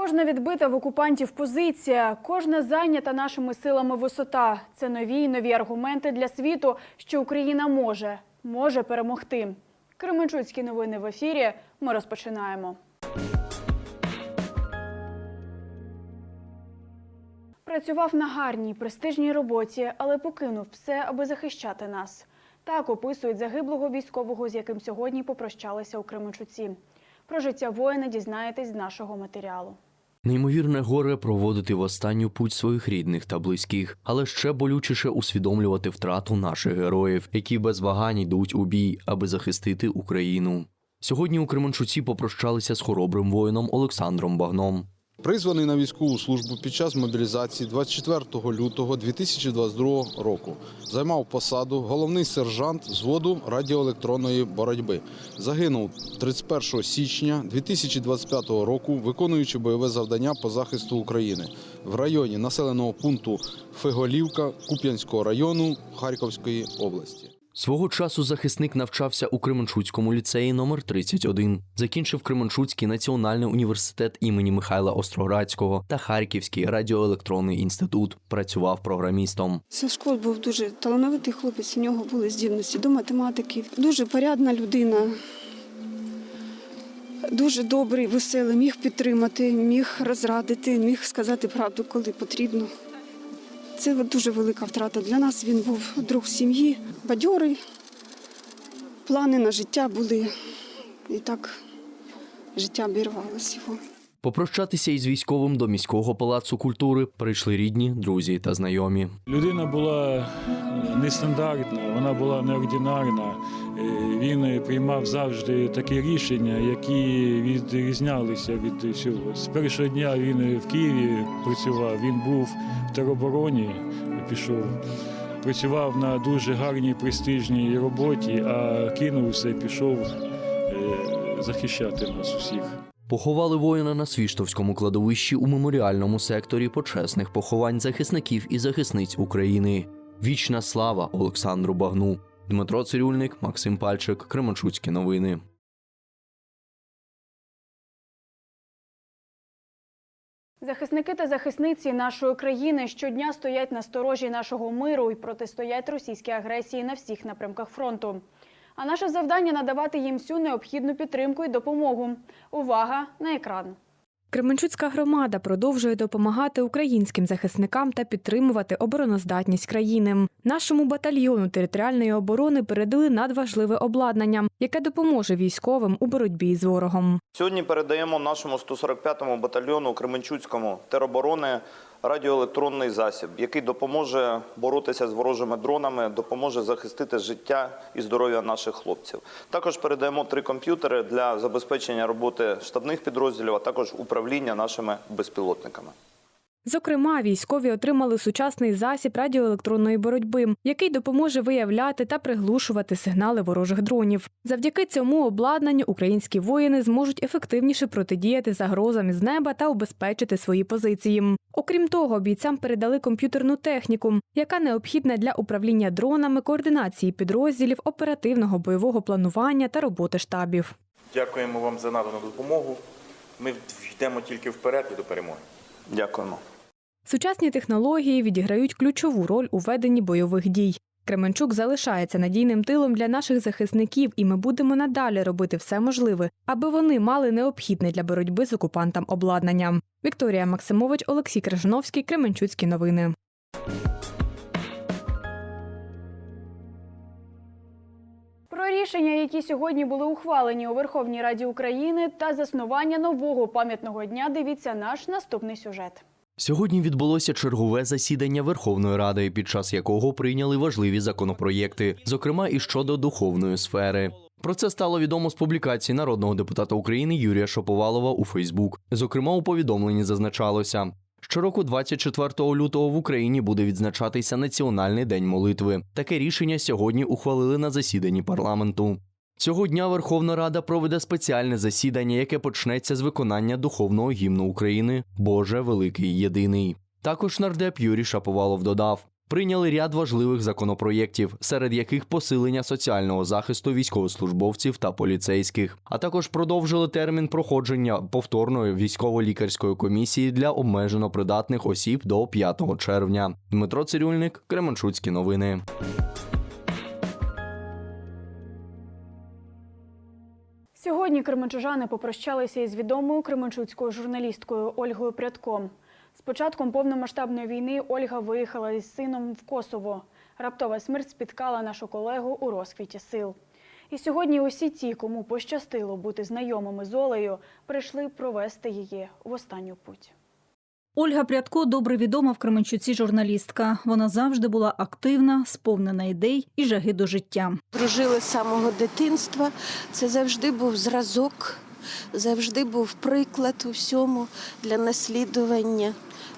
Кожна відбита в окупантів позиція, кожна зайнята нашими силами висота це нові й нові аргументи для світу, що Україна може, може перемогти. Кременчуцькі новини в ефірі. Ми розпочинаємо. Працював на гарній, престижній роботі, але покинув все, аби захищати нас. Так описують загиблого військового, з яким сьогодні попрощалися у Кременчуці. Про життя воїна дізнаєтесь з нашого матеріалу. Неймовірне горе проводити в останню путь своїх рідних та близьких, але ще болючіше усвідомлювати втрату наших героїв, які без вагань йдуть у бій, аби захистити Україну. Сьогодні у Кременчуці попрощалися з хоробрим воїном Олександром Багном. Призваний на військову службу під час мобілізації 24 лютого 2022 року. Займав посаду головний сержант зводу радіоелектронної боротьби. Загинув 31 січня 2025 року, виконуючи бойове завдання по захисту України в районі населеного пункту Фиголівка Куп'янського району Харківської області. Свого часу захисник навчався у Кременчуцькому ліцеї номер 31 закінчив Кременчуцький національний університет імені Михайла Остроградського та Харківський радіоелектронний інститут. Працював програмістом. Сашко був дуже талановитий хлопець, у нього були здібності до математики. Дуже порядна людина, дуже добрий, веселий, міг підтримати, міг розрадити, міг сказати правду, коли потрібно. Це дуже велика втрата для нас. Він був друг сім'ї, бадьорий. Плани на життя були. І так життя обірвалося його. Попрощатися із військовим до міського палацу культури прийшли рідні, друзі та знайомі. Людина була нестандартна, вона була неординарна. Е, Він приймав завжди такі рішення, які відрізнялися від всього. З першого дня він в Києві працював, він був в теробороні, пішов. Працював на дуже гарній престижній роботі, а кинув все, пішов е, захищати нас усіх. Поховали воїна на Свіштовському кладовищі у меморіальному секторі почесних поховань захисників і захисниць України. Вічна слава Олександру Багну. Дмитро Цирюльник, Максим Пальчик, Кременчуцькі новини. Захисники та захисниці нашої країни щодня стоять на сторожі нашого миру і протистоять російській агресії на всіх напрямках фронту. А наше завдання надавати їм всю необхідну підтримку і допомогу. Увага на екран. Кременчуцька громада продовжує допомагати українським захисникам та підтримувати обороноздатність країни. Нашому батальйону територіальної оборони передали надважливе обладнання, яке допоможе військовим у боротьбі з ворогом. Сьогодні передаємо нашому 145-му батальйону Кременчуцькому тероборони радіоелектронний засіб, який допоможе боротися з ворожими дронами, допоможе захистити життя і здоров'я наших хлопців. Також передаємо три комп'ютери для забезпечення роботи штабних підрозділів, а також управління нашими безпілотниками. Зокрема, військові отримали сучасний засіб радіоелектронної боротьби, який допоможе виявляти та приглушувати сигнали ворожих дронів. Завдяки цьому обладнанню українські воїни зможуть ефективніше протидіяти загрозам із неба та убезпечити свої позиції. Окрім того, бійцям передали комп'ютерну техніку, яка необхідна для управління дронами, координації підрозділів, оперативного бойового планування та роботи штабів. Дякуємо вам за надану допомогу. Ми йдемо тільки вперед і до перемоги. Дякуємо. Сучасні технології відіграють ключову роль у веденні бойових дій. Кременчук залишається надійним тилом для наших захисників, і ми будемо надалі робити все можливе, аби вони мали необхідне для боротьби з окупантом обладнання. Вікторія Максимович, Олексій Крижановський, Кременчуцькі новини. Про рішення, які сьогодні були ухвалені у Верховній Раді України, та заснування нового пам'ятного дня. Дивіться наш наступний сюжет. Сьогодні відбулося чергове засідання Верховної Ради, під час якого прийняли важливі законопроєкти, зокрема і щодо духовної сфери. Про це стало відомо з публікації народного депутата України Юрія Шаповалова у Фейсбук. Зокрема, у повідомленні зазначалося. Щороку, 24 лютого, в Україні буде відзначатися Національний день молитви. Таке рішення сьогодні ухвалили на засіданні парламенту. Цього дня Верховна Рада проведе спеціальне засідання, яке почнеться з виконання духовного гімну України Боже Великий Єдиний. Також нардеп Юрій Шаповалов додав. прийняли ряд важливих законопроєктів, серед яких посилення соціального захисту військовослужбовців та поліцейських, а також продовжили термін проходження повторної військово-лікарської комісії для обмежено придатних осіб до 5 червня. Дмитро Цирюльник, Кременчуцькі новини. Сьогодні кременчужани попрощалися із відомою кременчуцькою журналісткою Ольгою Прядко. З початком повномасштабної війни Ольга виїхала із сином в Косово. Раптова смерть спіткала нашу колегу у розквіті сил. І сьогодні усі ті, кому пощастило бути знайомими з Олею, прийшли провести її в останню путь. Ольга Прядко добре відома в Кременчуці журналістка. Вона завжди була активна, сповнена ідей і жаги до життя. Дружили з самого дитинства. Це завжди був зразок, завжди був приклад у всьому для наслідування.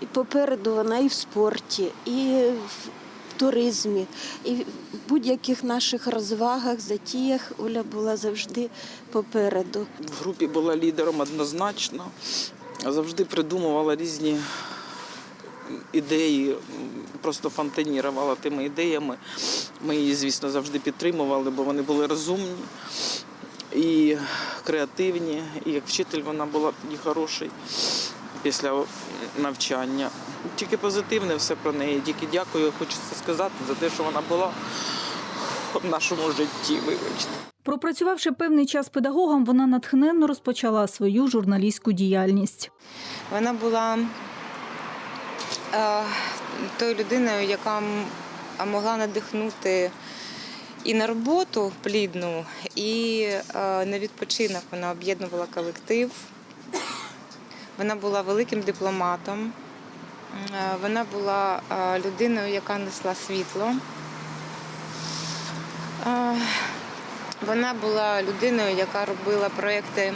І попереду вона і в спорті, і в туризмі, і в будь-яких наших розвагах, затіях Оля була завжди попереду. В групі була лідером однозначно, завжди придумувала різні ідеї, просто фонтанірувала тими ідеями. Ми її, звісно, завжди підтримували, бо вони були розумні і креативні. І як вчитель вона була тоді хороший після навчання. Тільки позитивне все про неї. Тільки дякую, хочеться сказати за те, що вона була в нашому житті. Вибачте. Пропрацювавши певний час педагогом, вона натхненно розпочала свою журналістську діяльність. Вона була е, тою людиною, яка могла надихнути і на роботу плідну, і е, на відпочинок. Вона об'єднувала колектив. Вона була великим дипломатом. Е, Вона була е, людиною, яка несла світло. Е, Вона була людиною, яка робила проекти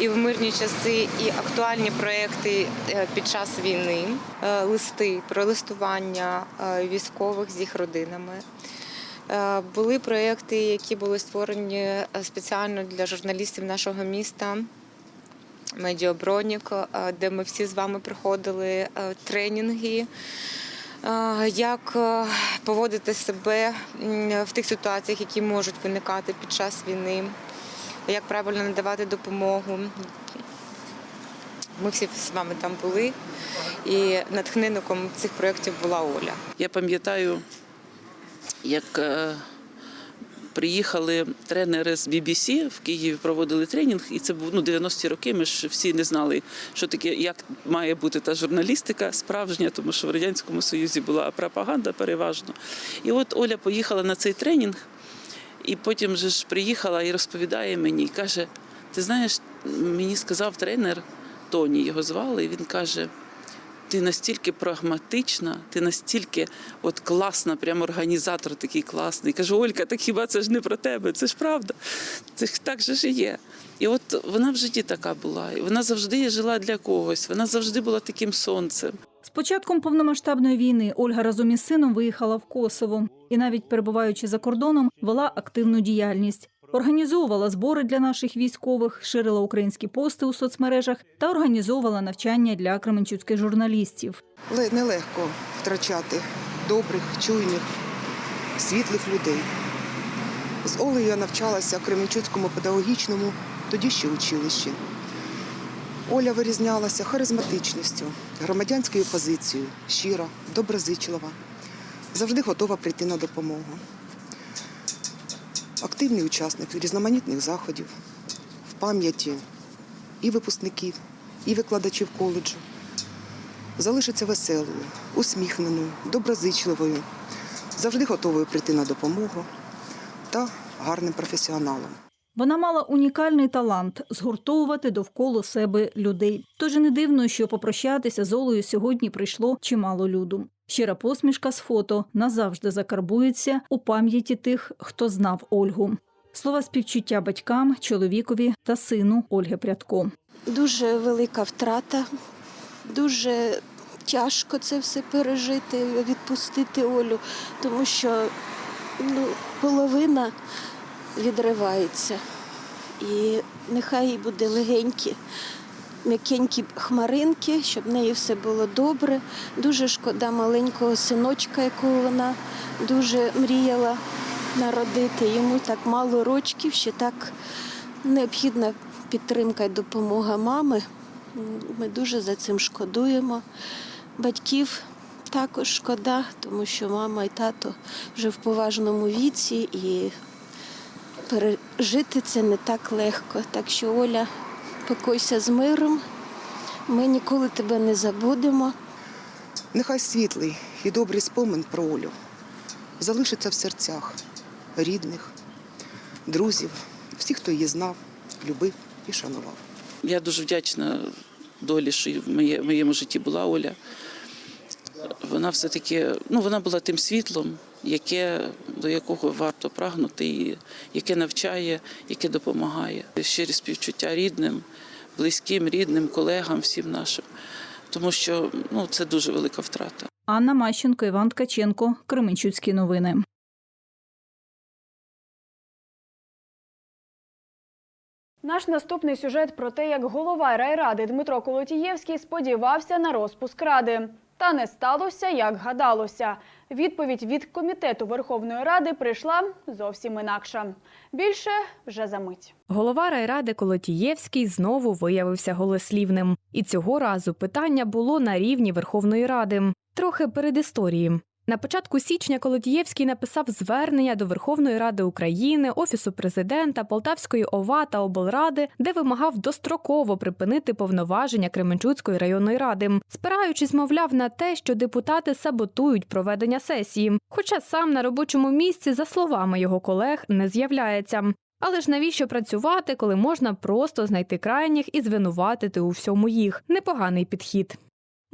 і в мирні часи, і актуальні проекти е, під час війни, Е, листи про листування е, військових з їх родинами. Були проекти, які були створені спеціально для журналістів нашого міста. Медіабронік, е, де ми всі з вами проходили тренінги, як е, поводити себе в тих ситуаціях, які можуть виникати під час війни, як правильно надавати допомогу. Ми всі з вами там були, і натхненником цих проєктів була Оля. Я пам'ятаю, як е, приїхали тренери з BBC в Києві, проводили тренінг, і це був ну, 90-ті роки. Ми ж всі не знали, що таке, як має бути та журналістика справжня, тому що в Радянському Союзі була пропаганда переважно. І от Оля поїхала на цей тренінг, і потім же ж приїхала і розповідає мені, каже: ти знаєш, мені сказав тренер, Тоні його звали, і він каже ти настільки прагматична, ти настільки от класна, прямо організатор такий класний. Кажу, Олька, так хіба це ж не про тебе? Це ж правда. Це ж так же ж і є. І от вона в житті така була. І вона завжди жила для когось. Вона завжди була таким сонцем. З початком повномасштабної війни Ольга разом із сином виїхала в Косово і навіть перебуваючи за кордоном, вела активну діяльність. Організовувала збори для наших військових, ширила українські пости у соцмережах та організовувала навчання для кременчуцьких журналістів. Нелегко втрачати добрих, чуйних, світлих людей. З Олею я навчалася в Кременчуцькому педагогічному, тоді ще училищі. Оля вирізнялася харизматичністю, громадянською позицією, щира, доброзичлива, завжди готова прийти на допомогу. Активний учасник різноманітних заходів в пам'яті і випускників, і викладачів коледжу залишиться веселою, усміхненою, доброзичливою, завжди готовою прийти на допомогу та гарним професіоналом. Вона мала унікальний талант згуртовувати довкола себе людей. Тож не дивно, що попрощатися з Олею сьогодні прийшло чимало люду. Щира посмішка з фото назавжди закарбується у пам'яті тих, хто знав Ольгу. Слова співчуття батькам, чоловікові та сину Ольги Прядко. Дуже велика втрата, дуже тяжко це все пережити, відпустити Олю, тому що ну, половина відривається. І нехай їй буде легеньке, м'якенькі хмаринки, щоб в неї все було добре. Дуже шкода маленького синочка, якого вона дуже мріяла народити. Йому так мало рочків, ще так необхідна підтримка і допомога мами. Ми дуже за цим шкодуємо. Батьків також шкода, тому що мама і тато вже в поважному віці і пережити це не так легко. Так що, Оля, покойся з миром. Ми ніколи тебе не забудемо. Нехай світлий і добрий спомин про Олю залишиться в серцях рідних, друзів, всіх, хто її знав, любив і шанував. Я дуже вдячна долі, що в моєму житті була Оля. Вона все-таки ну, вона була тим світлом, яке, до якого варто прагнути, і яке навчає, яке допомагає. Щирі співчуття рідним, близьким, рідним, колегам, всім нашим. Тому що ну, це дуже велика втрата. Анна Мащенко, Іван Ткаченко, Кременчуцькі новини. Наш наступний сюжет про те, як голова райради Дмитро Колотієвський сподівався на розпуск ради. Та не сталося, як гадалося. Відповідь від комітету Верховної Ради прийшла зовсім інакша. Більше вже за мить. Голова райради Колотієвський знову виявився голослівним. І цього разу питання було на рівні Верховної Ради. Трохи перед історії. На початку січня Колотієвський написав звернення до Верховної Ради України, Офісу президента, Полтавської ОВА та облради, де вимагав достроково припинити повноваження Кременчуцької районної ради, спираючись, мовляв, на те, що депутати саботують проведення сесії. Хоча сам на робочому місці, за словами його колег, не з'являється. Але ж навіщо працювати, коли можна просто знайти крайніх і звинуватити у всьому їх? Непоганий підхід.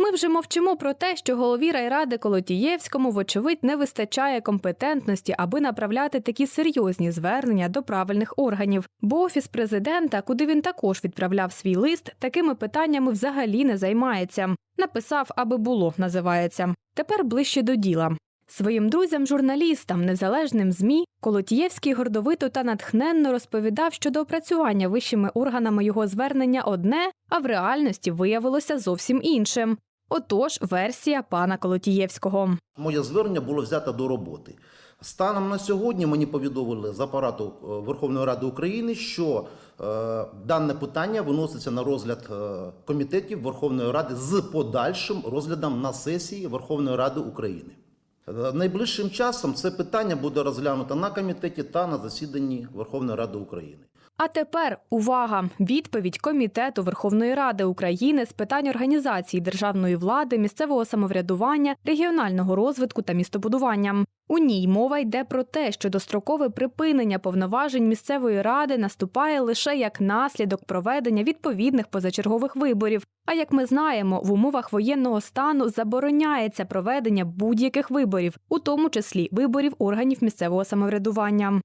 Ми вже мовчимо про те, що голові райради Колотієвському, вочевидь, не вистачає компетентності, аби направляти такі серйозні звернення до правильних органів. Бо офіс президента, куди він також відправляв свій лист, такими питаннями взагалі не займається. Написав, аби було, називається. Тепер ближче до діла. Своїм друзям-журналістам, незалежним ЗМІ, Колотієвський гордовито та натхненно розповідав щодо опрацювання вищими органами його звернення одне, а в реальності виявилося зовсім іншим. Отож, версія пана Колотієвського. Моє звернення було взято до роботи. Станом на сьогодні мені повідомили з апарату е, Верховної Ради України, що е, дане питання виноситься на розгляд е, комітетів Верховної Ради з подальшим розглядом на сесії Верховної Ради України. Е, Найближчим часом це питання буде розглянуто на комітеті та на засіданні Верховної Ради України. А тепер увага! Відповідь Комітету Верховної Ради України з питань організації державної влади, місцевого самоврядування, регіонального розвитку та містобудування. У ній мова йде про те, що дострокове припинення повноважень місцевої ради наступає лише як наслідок проведення відповідних позачергових виборів. А як ми знаємо, в умовах воєнного стану забороняється проведення будь-яких виборів, у тому числі виборів органів місцевого самоврядування.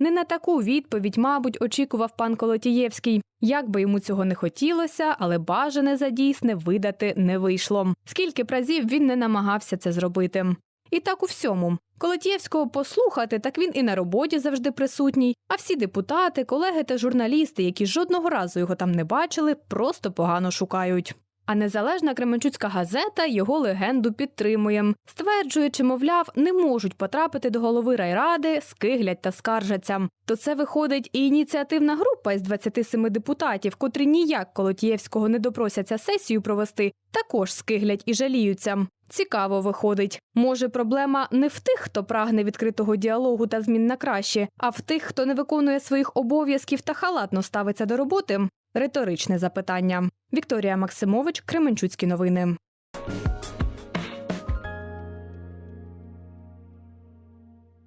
Не на таку відповідь, мабуть, очікував пан Колотієвський. Як би йому цього не хотілося, але бажане за дійсне видати не вийшло. Скільки б разів він не намагався це зробити. І так у всьому. Колотієвського послухати, так він і на роботі завжди присутній. А всі депутати, колеги та журналісти, які жодного разу його там не бачили, просто погано шукають. А незалежна Кременчуцька газета його легенду підтримує, стверджуючи, мовляв, не можуть потрапити до голови райради, скиглять та скаржаться. То це виходить і ініціативна група із 27 депутатів, котрі ніяк Колотієвського не допросяться сесію провести, також скиглять і жаліються. Цікаво виходить. Може, проблема не в тих, хто прагне відкритого діалогу та змін на краще, а в тих, хто не виконує своїх обов'язків та халатно ставиться до роботи? Риторичне запитання. Вікторія Максимович, Кременчуцькі новини.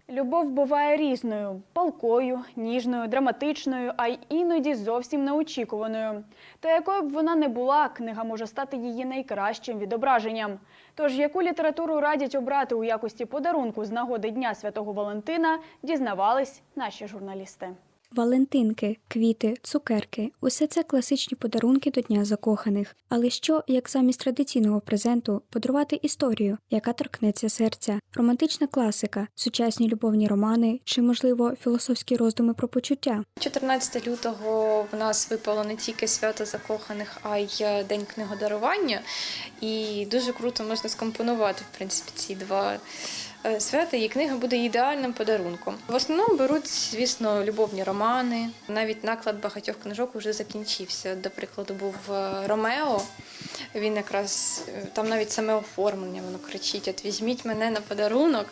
Любов буває різною: палкою, ніжною, драматичною, а й іноді зовсім неочікуваною. Та якою б вона не була, книга може стати її найкращим відображенням. Тож, яку літературу радять обрати у якості подарунку з нагоди Дня Святого Валентина, дізнавались наші журналісти. Валентинки, квіти, цукерки усе це класичні подарунки до Дня закоханих. Але що, як замість традиційного презенту, подарувати історію, яка торкнеться серця, романтична класика, сучасні любовні романи чи, можливо, філософські роздуми про почуття? 14 лютого в нас випало не тільки свято закоханих, а й е, день книгодарування. І дуже круто можна скомпонувати в принципі ці два свята. І книга буде ідеальним подарунком. В основному беруть, звісно, любовні романи. Навіть наклад багатьох книжок вже закінчився. До прикладу, був е, Ромео. Він якраз е, там навіть саме оформлення воно кричить: От візьміть мене на подарунок.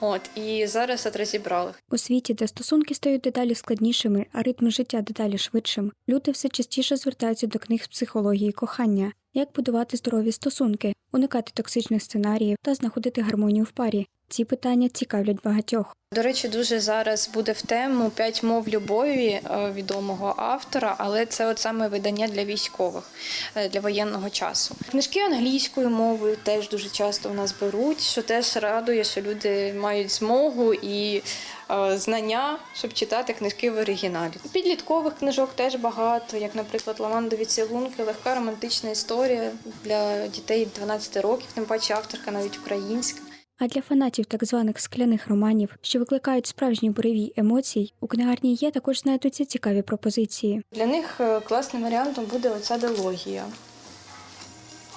От і зараз от розібрали. У світі, де стосунки стають дедалі складнішими, а ритм життя дедалі швидшим, люди все частіше звертаються до книг з психології кохання, як будувати здорові стосунки, уникати токсичних сценаріїв та знаходити гармонію в парі. Ці питання цікавлять багатьох. До речі, дуже зараз буде в тему п'ять мов любові е, відомого автора, але це от саме видання для військових е, для воєнного часу. Книжки англійською мовою теж дуже часто у нас беруть, що теж радує, що люди мають змогу і е, знання, щоб читати книжки в оригіналі. Підліткових книжок теж багато, як, наприклад, Ламандові цілунки, легка романтична історія для дітей 12 років, тим паче авторка навіть українська. А для фанатів так званих скляних романів, що викликають справжні буреві емоцій, у книгарні є також знайдуться цікаві пропозиції. Для них е, класним варіантом буде оця дилогія.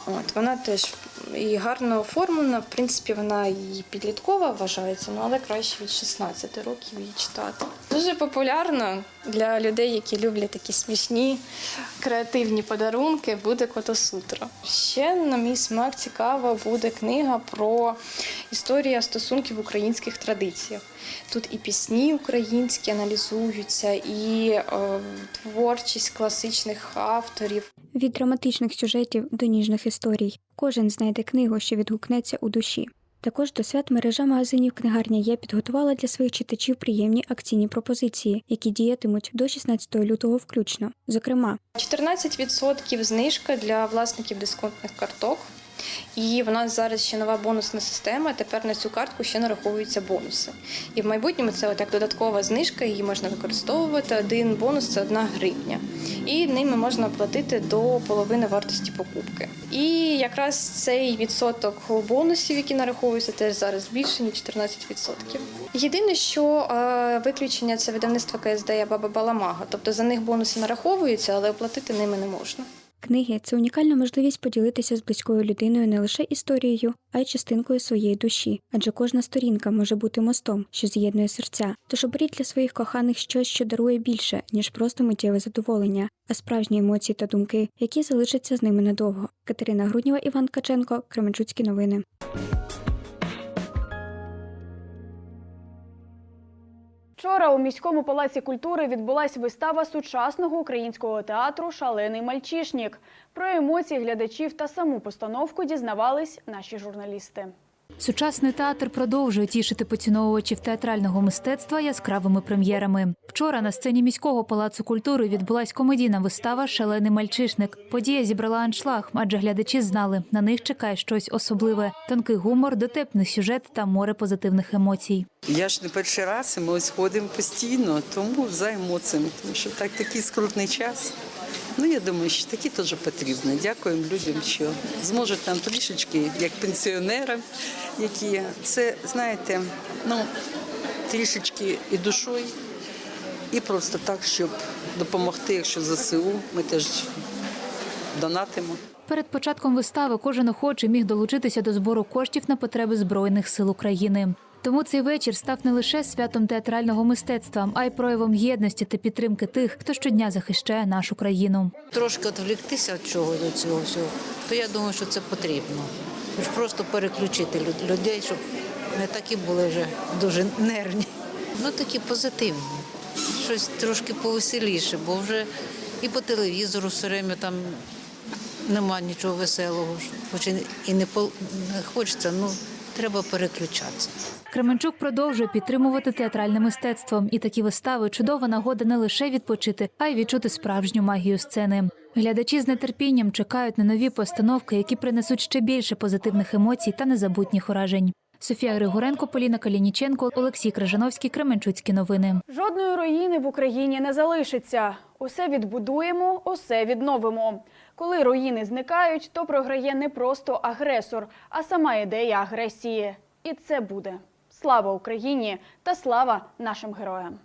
От, вона теж і гарно оформлена, в принципі, вона і підліткова вважається, ну але краще від 16 років її читати. Дуже популярно для людей, які люблять такі смішні, креативні подарунки, буде Котосутра. Ще, на мій смак, цікава буде книга про історію стосунків українських традиціях. Тут і пісні українські аналізуються, і е, творчість класичних авторів. Від драматичних сюжетів до ніжних історій. Кожен знайде книгу, що відгукнеться у душі. Також до свят мережа магазинів книгарня є підготувала для своїх читачів приємні акційні пропозиції, які діятимуть до 16 лютого включно. Зокрема, 14% знижка для власників дисконтних карток. І в нас зараз ще нова бонусна система. Тепер на цю картку ще нараховуються бонуси. І в майбутньому це от як додаткова знижка, її можна використовувати. Один бонус це одна гривня. І ними можна оплатити до половини вартості покупки. І якраз цей відсоток бонусів, які нараховуються, теж зараз збільшені 14%. Єдине, що е, виключення це видавництво КСД Баба Баламага. Тобто за них бонуси нараховуються, але оплатити ними не можна. Книги це унікальна можливість поділитися з близькою людиною не лише історією, а й частинкою своєї душі, адже кожна сторінка може бути мостом, що з'єднує серця. Тож оберіть для своїх коханих щось, що дарує більше, ніж просто миттєве задоволення, а справжні емоції та думки, які залишаться з ними надовго. Катерина Грудніва, Іван Каченко, Кременчуцькі новини. Вчора у міському палаці культури відбулася вистава сучасного українського театру Шалений мальчишнік. Про емоції глядачів та саму постановку дізнавались наші журналісти. Сучасний театр продовжує тішити поціновувачів театрального мистецтва яскравими прем'єрами. Вчора на сцені міського палацу культури відбулась комедійна вистава Шалений мальчишник. Подія зібрала аншлаг, адже глядачі знали, на них чекає щось особливе: тонкий гумор, дотепний сюжет та море позитивних емоцій. Я ж не перший раз, і ми ось ходимо постійно, тому за емоціями, тому що так такий скрутний час. Ну, я думаю, що такі теж потрібно. Дякуємо людям, що зможуть нам трішечки, як пенсіонерам, які це, знаєте, ну, трішечки і душою, і просто так, щоб допомогти, якщо ЗСУ, ми теж донатимо. Перед початком вистави кожен охочий міг долучитися до збору коштів на потреби збройних сил України. Тому цей вечір став не лише святом театрального мистецтва, а й проявом єдності та підтримки тих, хто щодня захищає нашу країну. Трошки відвліктися від чого до цього всього, то я думаю, що це потрібно. Просто переключити люд- людей, щоб не такі були вже дуже нервні. Ну такі позитивні. Щось трошки повеселіше, бо вже і по телевізору все время там нема нічого веселого. Хоч і- не хочеться, ну треба переключатися. Кременчук продовжує підтримувати театральне мистецтво, і такі вистави чудова нагода не лише відпочити, а й відчути справжню магію сцени. Глядачі з нетерпінням чекають на нові постановки, які принесуть ще більше позитивних емоцій та незабутніх уражень. Софія Григоренко, Поліна Калініченко, Олексій Крижановський, Кременчуцькі новини. Жодної руїни в Україні не залишиться. Усе відбудуємо, усе відновимо. Коли руїни зникають, то програє не просто агресор, а сама ідея агресії. І це буде. Слава Україні та слава нашим героям!